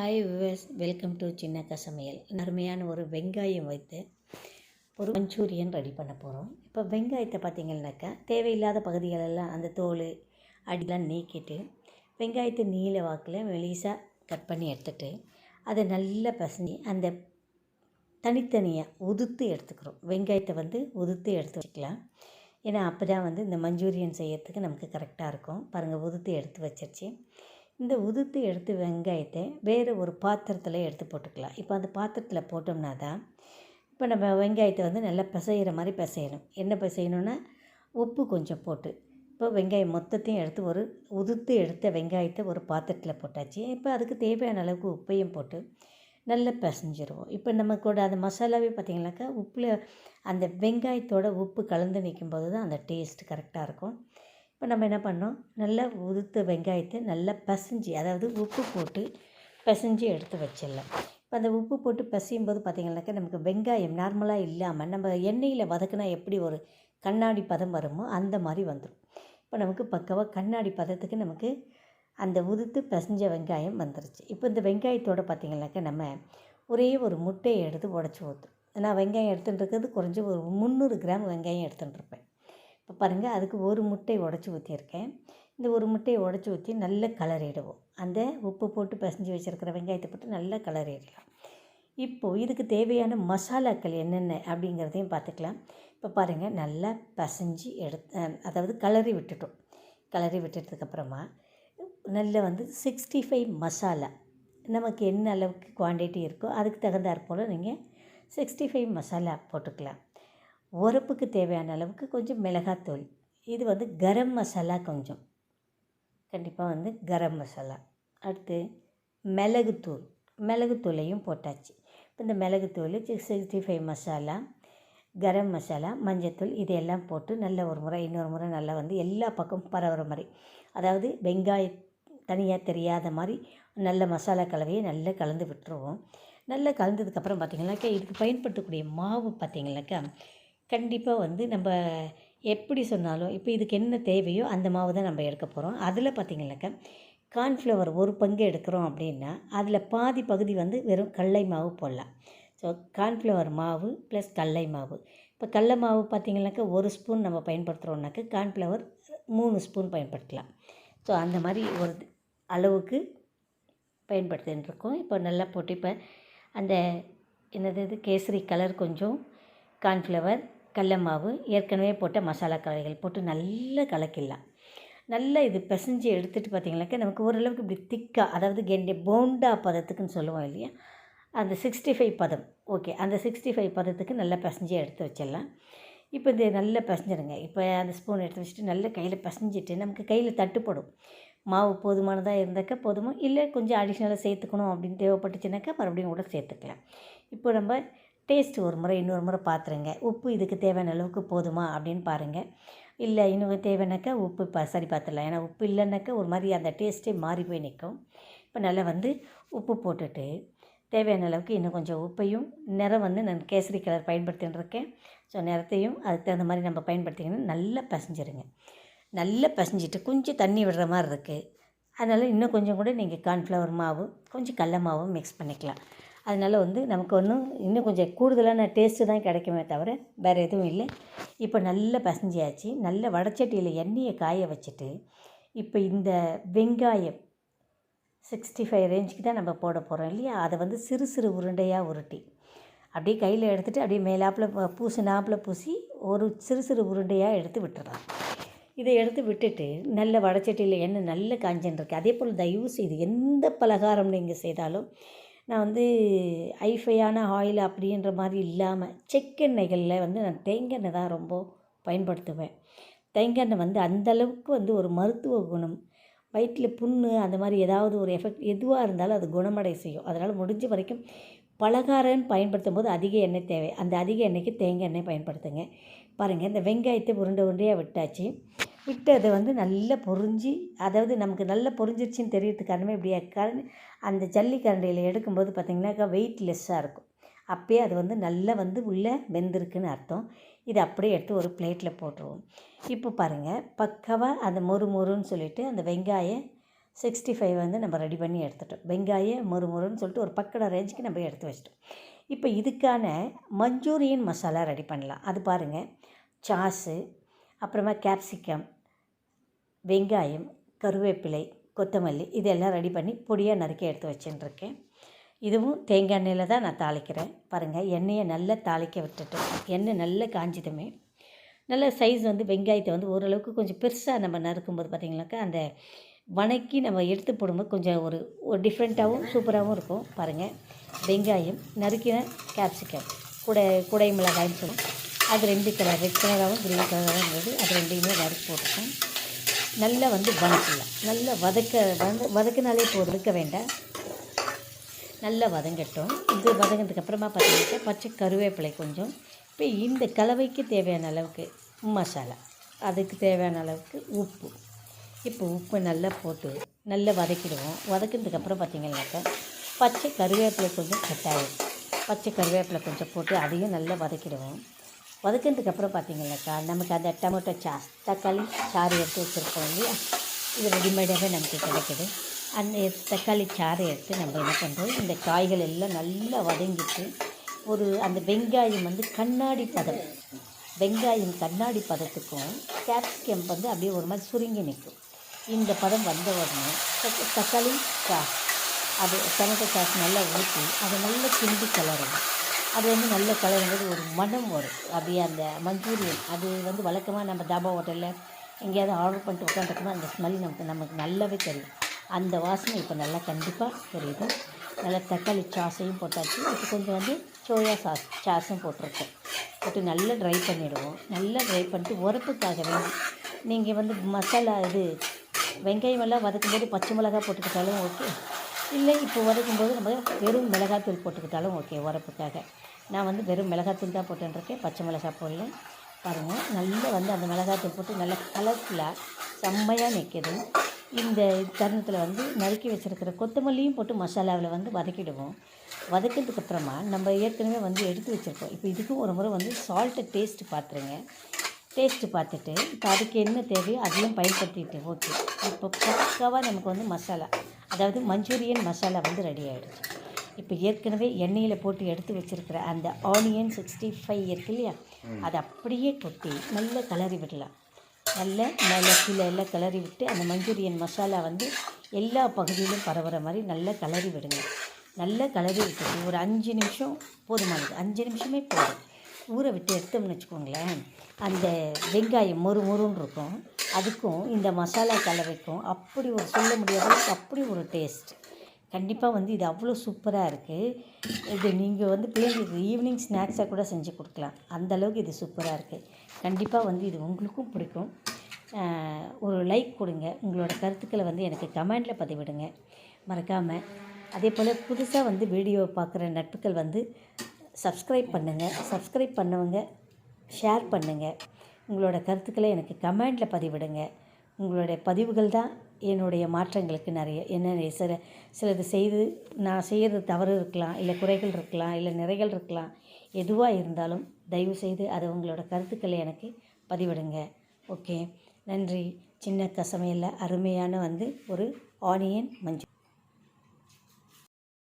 Hi viewers welcome to சின்ன சமையல் அருமையான ஒரு வெங்காயம் வைத்து ஒரு மஞ்சூரியன் ரெடி பண்ண போகிறோம் இப்போ வெங்காயத்தை பார்த்தீங்கன்னாக்கா தேவையில்லாத பகுதிகளெல்லாம் அந்த தோல் அடிலாம் நீக்கிட்டு வெங்காயத்தை நீல வாக்கில் மெலிசாக கட் பண்ணி எடுத்துட்டு அதை நல்லா பசஞ்சு அந்த தனித்தனியாக உதுத்து எடுத்துக்கிறோம். வெங்காயத்தை வந்து உதுத்து எடுத்து வச்சுக்கலாம். ஏன்னா அப்போ தான் வந்து இந்த மஞ்சூரியன் செய்யறதுக்கு நமக்கு கரெக்டாக இருக்கும். பாருங்கள் உதுத்து எடுத்து வச்சிருச்சு. இந்த உதுத்து எடுத்து வெங்காயத்தை வேறு ஒரு பாத்திரத்தில் எடுத்து போட்டுக்கலாம். இப்போ அந்த பாத்திரத்தில் போட்டோம்னா தான் இப்போ நம்ம வெங்காயத்தை வந்து நல்லா பிசைகிற மாதிரி பிசையணும். என்ன பிசையணுன்னா உப்பு கொஞ்சம் போட்டு இப்போ வெங்காயம் மொத்தத்தையும் எடுத்து ஒரு உதுத்து எடுத்த வெங்காயத்தை ஒரு பாத்திரத்தில் போட்டாச்சு. இப்போ அதுக்கு தேவையான அளவுக்கு உப்பையும் போட்டு நல்லா பிசைஞ்சிருவோம். இப்போ நம்ம கூட அந்த மசாலாவே பார்த்திங்கனாக்கா உப்பில் அந்த வெங்காயத்தோட உப்பு கலந்து நிற்கும்போது தான் அந்த டேஸ்ட் கரெக்டாக இருக்கும். இப்போ நம்ம என்ன பண்ணோம்? நல்லா உதுத்த வெங்காயத்தை நல்லா பசைஞ்சு அதாவது உப்பு போட்டு பசைஞ்சு எடுத்து வச்சிடலாம். இப்போ அந்த உப்பு போட்டு பசையும் போது பார்த்திங்கனாக்கா நமக்கு வெங்காயம் நார்மலாக இல்லாமல் நம்ம எண்ணெயில் வதக்குனா எப்படி ஒரு கண்ணாடி பதம் வருமோ அந்த மாதிரி வந்துடும் இப்போ நமக்கு பக்கவாக கண்ணாடி பதத்துக்கு நமக்கு அந்த உதுத்து பசைஞ்ச வெங்காயம் வந்துருச்சு. இப்போ இந்த வெங்காயத்தோடு பார்த்திங்கனாக்கா நம்ம ஒரே ஒரு முட்டையை எடுத்து உடச்சி ஊற்றும் நான் வெங்காயம் எடுத்துகிட்டு இருக்கிறது குறைஞ்சி ஒரு முந்நூறு கிராம் வெங்காயம் எடுத்துகிட்டு இருப்பேன். இப்போ பாருங்கள் அதுக்கு ஒரு முட்டை உடச்சி ஊற்றியிருக்கேன் இந்த ஒரு முட்டையை உடச்சி ஊற்றி நல்லா கலரிடுவோம் அந்த உப்பு போட்டு பிசைஞ்சு வச்சுருக்கிற வெங்காயத்தை போட்டு நல்லா கலரிடலாம் இப்போது இதுக்கு தேவையான மசாலாக்கள் என்னென்ன அப்படிங்கிறதையும் பார்த்துக்கலாம். இப்போ பாருங்கள் நல்லா பசைஞ்சு எடுத்து அதாவது கலரி விட்டுட்டோம். கலரி விட்டுட்டதுக்கப்புறமா நல்ல வந்து சிக்ஸ்டி ஃபைவ் மசாலா. நமக்கு என்ன அளவுக்கு குவான்டிட்டி இருக்கோ அதுக்கு தகுந்தாற் போல் நீங்கள் சிக்ஸ்டி ஃபைவ் மசாலா போட்டுக்கலாம். உரப்புக்கு தேவையான அளவுக்கு கொஞ்சம் மிளகாத்தூள். இது வந்து கரம் மசாலா கொஞ்சம். கண்டிப்பாக வந்து கரம் மசாலா. அடுத்து மிளகுத்தூள். மிளகுத்தூளையும் போட்டாச்சு. இப்போ இந்த மிளகுத்தூள் சிக்ஸ்டி ஃபைவ் மசாலா கரம் மசாலா மஞ்சத்தூள் இதையெல்லாம் போட்டு நல்ல ஒரு முறை இன்னொரு முறை நல்லா வந்து எல்லா பக்கமும் பரவுற மாதிரி. அதாவது வெங்காய தனியாக தெரியாத மாதிரி நல்ல மசாலா கலவையை நல்லா கலந்து விட்டுருவோம். நல்லா கலந்ததுக்கப்புறம் பார்த்திங்கனாக்கா இதுக்கு பயன்படுத்தக்கூடிய மாவு பார்த்திங்கனாக்கா கண்டிப்பாக வந்து நம்ம எப்படி சொன்னாலும் இப்போ இதுக்கு என்ன தேவையோ அந்த மாவு தான் நம்ம எடுக்க போகிறோம் அதில் பார்த்திங்கனாக்கா கார்ன்ஃப்ளவர் ஒரு பங்கு எடுக்கிறோம் அப்படின்னா அதில் பாதி பகுதி வந்து வெறும் கடலை மாவு போடலாம். ஸோ கார்ன்ஃப்ளவர் மாவு ப்ளஸ் கடலை மாவு. இப்போ கடலை மாவு பார்த்திங்கனாக்கா ஒரு ஸ்பூன் நம்ம பயன்படுத்துகிறோம்னாக்கா கார்ன்ஃப்ளவர் மூணு ஸ்பூன் பயன்படுத்தலாம். ஸோ அந்த மாதிரி ஒரு அளவுக்கு பயன்படுத்தின்னு இப்போ நல்லா போட்டு இப்போ அந்த என்னது இது கேசரி கலர் கொஞ்சம் கார்ன்ஃப்ளவர் கடல மாவு ஏற்கனவே போட்ட மசாலா கலவைகள் போட்டு நல்லா கலக்கிடலாம். நல்லா இது பிசைஞ்சு எடுத்துகிட்டு பார்த்திங்கனாக்கா நமக்கு ஓரளவுக்கு இப்படி திக்காக அதாவது கெண்டே போண்டா பதத்துக்குன்னு சொல்லுவோம் இல்லையா? அந்த சிக்ஸ்டி ஃபைவ் பதம். ஓகே அந்த சிக்ஸ்டி ஃபைவ் பதத்துக்கு நல்லா பிசைஞ்சு எடுத்து வச்சிடலாம். இப்போ இது நல்லா பிசைஞ்சிருங்க இப்போ அந்த ஸ்பூன் எடுத்து வச்சுட்டு நல்லா கையில் பிசைஞ்சிட்டு நமக்கு கையில் தட்டுப்படும் மாவு போதுமானதாக இருந்தாக்கா போதுமா? இல்லை கொஞ்சம் அடிஷ்னலாக சேர்த்துக்கணும் அப்படின்னு தேவைப்பட்டுச்சுனாக்கா மறுபடியும் கூட சேர்த்துக்கலாம். இப்போ நம்ம டேஸ்ட்டு ஒரு முறை இன்னொரு முறை பார்த்துருங்க உப்பு இதுக்கு தேவையான அளவுக்கு போதுமா அப்படின்னு பாருங்கள் இல்லை இன்னும் தேவைனாக்கா உப்பு இப்போ சரி பார்த்துடலாம் ஏன்னா உப்பு இல்லைனாக்கா ஒரு மாதிரி அந்த டேஸ்ட்டே மாறி போய் நிற்கும் இப்போ நல்லா வந்து உப்பு போட்டுட்டு தேவையான அளவுக்கு இன்னும் கொஞ்சம் உப்பையும் நிறம் வந்து நான் கேசரி கலர் பயன்படுத்தின்னு இருக்கேன் ஸோ நிறத்தையும் அதுக்கு தகுந்த மாதிரி நம்ம பயன்படுத்திங்கன்னா நல்லா பசஞ்சிருங்க. நல்லா பசஞ்சிட்டு கொஞ்சம் தண்ணி விடுற மாதிரி இருக்குது அதனால் இன்னும் கொஞ்சம் கூட நீங்கள் கார்ன்ஃப்ளவர் மாவு கொஞ்சம் கடல மாவும் மிக்ஸ் பண்ணிக்கலாம். அதனால் வந்து நமக்கு ஒன்றும் இன்னும் கொஞ்சம் கூடுதலான டேஸ்ட்டு தான் கிடைக்குமே தவிர வேறு எதுவும் இல்லை. இப்போ நல்லா பசஞ்சியாச்சு நல்ல வடச்சட்டியில் எண்ணெயை காய வச்சுட்டு இப்போ இந்த வெங்காயம் சிக்ஸ்டி ஃபைவ் ரேஞ்சுக்கு தான் நம்ம போட போகிறோம் இல்லையா? அதை வந்து சிறு சிறு உருண்டையாக உருட்டி அப்படியே கையில் எடுத்துகிட்டு அப்படியே மேலாப்பில் பூசி நாப்பில் பூசி ஒரு சிறு சிறு உருண்டையாக எடுத்து விட்டுடலாம் இதை எடுத்து விட்டுட்டு நல்ல வடச்சட்டியில் எண்ணெய் நல்ல காஞ்சன்றிருக்கு அதே போல் தயவு செய்து எந்த பலகாரம் நீங்கள் செய்தாலும் நான் வந்து ஐஃபையான ஆயில் அப்படின்ற மாதிரி இல்லாமல் செக்கெண்ணெய்களில் வந்து நான் தேங்காய் தான் ரொம்ப பயன்படுத்துவேன். தேங்காய் வந்து அந்தளவுக்கு வந்து ஒரு மருத்துவ குணம். வயிற்றில் புண்ணு அந்த மாதிரி ஏதாவது ஒரு எஃபெக்ட் எதுவாக இருந்தாலும் அது குணமடை செய்யும். அதனால் முடிஞ்ச வரைக்கும் பலகாரம் பயன்படுத்தும் போது அதிக எண்ணெய் தேவை. அந்த அதிக எண்ணெய்க்கு தேங்காய் எண்ணெய் பயன்படுத்துங்க. பாருங்கள் இந்த வெங்காயத்தை உருண்டை உருண்டையாக விட்டாச்சு. விட்டு அதை வந்து நல்லா பொறிஞ்சி அதாவது நமக்கு நல்லா பொறிஞ்சிருச்சின்னு தெரியறதுக்கு இப்படி கரண்டி அந்த ஜல்லிக்கரண்டியில் எடுக்கும்போது பார்த்திங்கனாக்கா வெயிட் லெஸ்ஸாக இருக்கும். அப்போயே அது வந்து நல்லா வந்து உள்ளே வெந்திருக்குன்னு அர்த்தம். இதை அப்படியே எடுத்து ஒரு பிளேட்டில் போட்டுருவோம். இப்போ பாருங்கள் பக்கவாக அந்த மொறு மொறுன்னு சொல்லிவிட்டு அந்த வெங்காயம் சிக்ஸ்டி ஃபைவ் வந்து நம்ம ரெடி பண்ணி எடுத்துட்டோம். வெங்காயம் மொறு மொறுன்னு சொல்லிட்டு ஒரு பக்கடை ரேஞ்சுக்கு நம்ம எடுத்து வச்சிட்டோம். இப்போ இதுக்கான மஞ்சூரியன் மசாலா ரெடி பண்ணலாம். அது பாருங்கள் சாஸு அப்புறமா கேப்சிகம் வெங்காயம் கருவேப்பிலை கொத்தமல்லி இதெல்லாம் ரெடி பண்ணி பொடியாக நறுக்கி எடுத்து வச்சுட்டுருக்கேன். இதுவும் தேங்காய் எண்ணெயில் தான் நான் தாளிக்கிறேன். பாருங்கள் எண்ணெயை நல்லா தாளிக்க விட்டுட்டு எண்ணெய் நல்லா காஞ்சிதுமே நல்ல சைஸ் வந்து வெங்காயத்தை வந்து ஓரளவுக்கு கொஞ்சம் பெருசாக நம்ம நறுக்கும்போது பார்த்திங்கனாக்கா அந்த வணக்கி நம்ம எடுத்து போடும்போது கொஞ்சம் ஒரு ஒரு டிஃப்ரெண்ட்டாகவும் சூப்பராகவும் இருக்கும். பாருங்கள் வெங்காயம் நறுக்கின கேப்சிகம் குடை குடை மிளகாய்னு சொல்லுவோம். அது ரெண்டு கலர் ரெட் கலராகவும் க்ரீன் கலராகவும் இருந்தது அது ரெண்டையுமே வதக்கி போட்டுருக்கோம் நல்லா வந்து வதக்கலாம் நல்லா வதக்க வத வதக்கினாலே இப்போ வதக்க வேண்டாம். நல்லா வதங்கட்டும். இது வதங்கினதுக்கப்புறமா பார்த்தீங்கன்னாக்கா பச்சை கருவேப்பிலை கொஞ்சம். இப்போ இந்த கலவைக்கு தேவையான அளவுக்கு மசாலா. அதுக்கு தேவையான அளவுக்கு உப்பு. இப்போ உப்பு நல்லா போட்டு நல்லா வதக்கிடுவோம். வதக்கினதுக்கப்புறம் பார்த்தீங்கன்னாக்கா பச்சை கருவேப்பிலை கொஞ்சம் கட்டாயிடும் பச்சை கருவேப்பிலை கொஞ்சம் போட்டு அதையும் நல்லா வதக்கிடுவோம். வதக்கினதுக்கப்புறம் பார்த்தீங்கன்னாக்கா நமக்கு அந்த டொமேட்டோ சாஸ் தக்காளி சாறு எடுத்து வச்சுருக்கோம் இல்லையா? இது ரெடிமேடாகவே நமக்கு கிடைக்குது. அந்த தக்காளி சாறை எடுத்து நம்ம என்ன பண்ணுறோம் இந்த காய்கள் எல்லாம் நல்லா வதங்கிட்டு ஒரு அந்த வெங்காயம் வந்து கண்ணாடி பதம் வெங்காயம் கண்ணாடி பதத்துக்கும் கேப்சிகம் வந்து அப்படியே ஒரு மாதிரி சுருங்கி நிற்கும். இந்த பதம் வந்த உடனே தக்காளி சாஸ் அது டொமேட்டோ சாஸ் நல்லா ஊற்றி அதை நல்லா கிண்டி கலரும் அது வந்து நல்ல கலரும்போது ஒரு மனம் வரும். அப்படியே அந்த மஞ்சூரியன் அது வந்து வழக்கமாக நம்ம தாபா ஹோட்டலில் எங்கேயாவது ஆர்டர் பண்ணிட்டு உட்காந்துருக்கோம்னா அந்த ஸ்மெல் நமக்கு நமக்கு நல்லாவே தெரியும். அந்த வாசனை இப்போ நல்லா கண்டிப்பாக தெரியுது. நல்லா தக்காளி சாஸையும் போட்டாச்சு. இப்போ கொஞ்சம் வந்து சோயா சாஸ் சாஸும் போட்டிருக்கோம். போட்டு நல்லா ட்ரை பண்ணிவிடுவோம் நல்லா ட்ரை பண்ணிட்டு உரப்புக்காக வேணும் நீங்கள் வந்து மசாலா இது வெங்காயம் எல்லாம் வதக்கும்போது பச்சை மிளகாய் போட்டுக்கிட்டாலும் ஓகே இல்லை இப்போ வதக்கும்போது நம்ம வெறும் மிளகாத்தூள் போட்டுக்கிட்டாலும் ஓகே உரப்புக்காக நான் வந்து வெறும் மிளகாத்தூள் தான் போட்டுருக்கேன் பச்சை மிளகாய் போடல. பாருங்கள் நல்லா வந்து அந்த மிளகாத்தூள் போட்டு நல்லா கலர்ஃபுல்லாக செம்மையாக நிற்கிது இந்த தருணத்தில் வந்து நறுக்கி வச்சுருக்கிற கொத்தமல்லியும் போட்டு மசாலாவில் வந்து வதக்கிடுவோம். வதக்கினதுக்கு அப்புறமா நம்ம ஏற்கனவே வந்து எடுத்து வச்சுருக்கோம். இப்போ இதுக்கும் ஒரு முறை வந்து சால்ட்டை டேஸ்ட்டு பார்த்துருங்க டேஸ்ட்டு பார்த்துட்டு இப்போ அதுக்கு என்ன தேவையோ அதையும் பயன்படுத்திட்டு ஓகே. இப்போ பக்காவாக நமக்கு வந்து மசாலா அதாவது மஞ்சூரியன் மசாலா வந்து ரெடி ஆகிடுச்சு இப்போ ஏற்கனவே எண்ணெயில் போட்டு எடுத்து வச்சுருக்கிற அந்த ஆனியன் சிக்ஸ்டி ஃபைவ் இருக்கு இல்லையா? அதை அப்படியே கொட்டி நல்லா கிளறி விடலாம். நல்ல மேலே கீழே எல்லாம் கிளறி விட்டு அந்த மஞ்சூரியன் மசாலா வந்து எல்லா பகுதியிலும் பரவுற மாதிரி நல்லா கிளறி விடுங்க. நல்லா கிளறி விட்டுட்டு ஒரு அஞ்சு நிமிஷம் போதுமானது. அஞ்சு நிமிஷமே போதும். ஊற விட்டு எடுத்தோம்னு வச்சுக்கோங்களேன். அந்த வெங்காயம் மொறு மொறுன்னு இருக்கும். அதுக்கும் இந்த மசாலா கலவைக்கும் அப்படி ஒரு சொல்ல முடியாத அப்படி ஒரு டேஸ்ட் கண்டிப்பாக வந்து இது அவ்வளோ சூப்பராக இருக்குது இது நீங்கள் வந்து பிள்ளைங்களுக்கு ஈவினிங் ஸ்நாக்ஸாக கூட செஞ்சு கொடுக்கலாம். அந்தளவுக்கு இது சூப்பராக இருக்குது கண்டிப்பாக வந்து இது உங்களுக்கும் பிடிக்கும். ஒரு லைக் கொடுங்க. உங்களோட கருத்துக்களை வந்து எனக்கு கமெண்டில் பதிவிடுங்க. மறக்காமல் அதே போல் புதுசாக வந்து வீடியோ பார்க்குற நட்புகள் வந்து சப்ஸ்கிரைப் பண்ணுங்கள் சப்ஸ்கிரைப் பண்ணவங்க ஷேர் பண்ணுங்கள் உங்களோட கருத்துக்களை எனக்கு கமெண்டில் பதிவிடுங்க. உங்களுடைய பதிவுகள் தான் என்னுடைய மாற்றங்களுக்கு நிறைய என்ன சில சிலது செய்து நான் செய்கிறது தவறு இருக்கலாம் இல்லை குறைகள் இருக்கலாம் இல்லை நிறைகள் இருக்கலாம். எதுவாக இருந்தாலும் தயவு செய்து அதை உங்களோட கருத்துக்களை எனக்கு பதிவிடுங்க. ஓகே. நன்றி. சின்ன கசமையில் அருமையான வந்து ஒரு ஆனியன் மஞ்சள்.